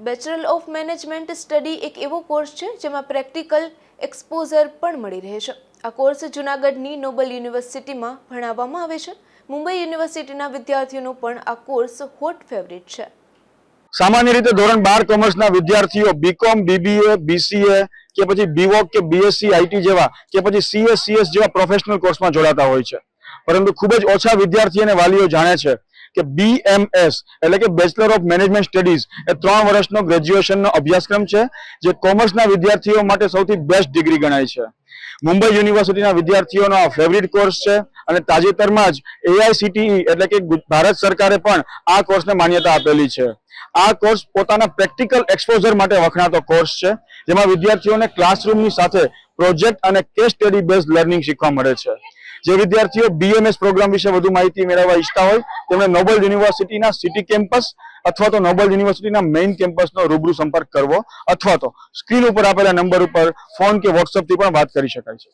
Bachelor of management study એક એવો course છે જેમાં પ્રેક્ટિકલ એક્સપોઝર પણ મળી રહે છે. આ કોર્સ જૂનાગઢની નોબલ યુનિવર્સિટીમાં ભણાવવામાં આવે છે. મુંબઈ યુનિવર્સિટીના વિદ્યાર્થીઓનો પણ આ કોર્સ હોટ ફેવરિટ છે. સામાન્ય રીતે ધોરણ બાર કોમર્સના વિદ્યાર્થીઓ બીકોમ બીબીએ બીસીએ કે પછી બીવોક કે બીએસસી આઈટી જેવા કે પછી સીએસ સીએસ જેવા પ્રોફેશનલ કોર્સમાં જોડાતા હોય છે. પરંતુ ખૂબ જ ઓછા વિદ્યાર્થી અને વાલીઓ જાણે છે કે બીએમએસ એટલે કે બેચલર ઓફ મેનેજમેન્ટ સ્ટડીઝ એ ત્રણ વર્ષનો ગ્રેજ્યુએશનનો અભ્યાસક્રમ છે, જે કોમર્સના વિદ્યાર્થીઓ માટે સૌથી બેસ્ટ ડિગ્રી ગણાય છે. મુંબઈ યુનિવર્સિટીના વિદ્યાર્થીઓનો આ ફેવરિટ કોર્સ છે, અને તાજેતરમાં જ એઆઈસીટીઈ એટલે કે ભારત સરકારે પણ આ કોર્સને માન્યતા આપેલી છે. આ કોર્સ પોતાના પ્રેક્ટિકલ એક્સપોઝર માટે વખણાતો કોર્સ છે, જેમાં વિદ્યાર્થીઓને ક્લાસરૂમની સાથે પ્રોજેક્ટ અને કેસ સ્ટડી બેઝ લર્નિંગ શીખવા મળે છે. જે વિદ્યાર્થીઓ બીએમએસ પ્રોગ્રામ વિશે વધુ માહિતી મેળવવા ઈચ્છતા હોય તેમણે નોબલ યુનિવર્સિટીના સિટી કેમ્પસ અથવા તો નોબલ યુનિવર્સિટીના મેઇન કેમ્પસનો રૂબરૂ સંપર્ક કરવો અથવા તો સ્ક્રીન ઉપર આપેલા નંબર ઉપર ફોન કે વોટ્સઅપથી પણ વાત કરી શકાય છે.